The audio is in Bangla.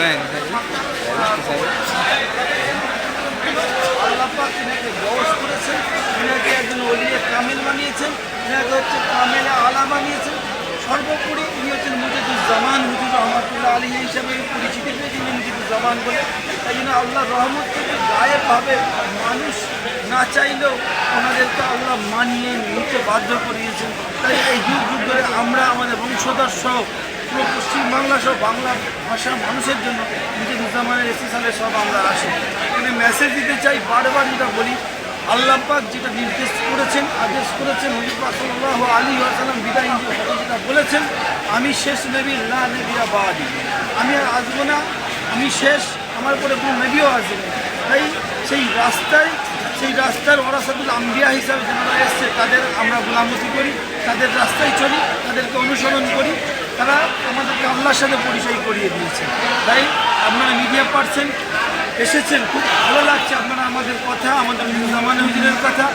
Nein. করেছেন এনাকে একজন অলিয়ে কামেল বানিয়েছেন এনাকে হচ্ছে কামেলে আলা বানিয়েছেন সর্বোপরি ইনি হচ্ছেন মুজিদুজ্জামান মুজিদ রহমতুল্লাহ আলী হিসাবে পরিচিতি পেয়েছেন মুজিদুজ্জামান বলে তাই জন্য আল্লাহ রহমত থেকে গায়েবভাবে মানুষ না চাইলেও ওনাদেরকে আল্লাহ মানিয়ে নিতে বাধ্য করিয়েছেন তাই এই যুগ যুগ ধরে আমরা আমাদের বংশধর সহ পুরো পশ্চিম পশ্চিমবাংলা সব বাংলা ভাষার মানুষের জন্য মুজিদুজ্জামানের এসি সালে সব আমরা আসি। এখানে মেসেজ দিতে চাই, বারবার যেটা বলি আল্লাহ পাক যেটা নির্দেশ করেছেন, আদেশ করেছেন হুজুর পাক সাল্লাল্লাহু আলী ওয়াসাল্লাম বিদায় নিয়ে যেটা বলেছেন, আমি শেষ নবী, লা নবিয়া বাদি। আমি আর আসব না, আমি শেষ, আমার পরে কোনো নবীও আসবে তাই সেই রাস্তায়, সেই রাস্তার ওরাসাদুল আম্বিয়া হিসাবে যারা এসছে, তাদের আমরা গোলামতি করি, তাদের রাস্তায় চলি, তাদেরকে অনুসরণ করি। তারা আমাদেরকে আল্লাহর সাথে পরিচয় করিয়ে দিয়েছে। তাই আপনারা মিডিয়া পার্সন এসেছেন, খুব ভালো লাগছে আপনারা আমাদের কথা, আমাদের জামান হুজুরের কথা।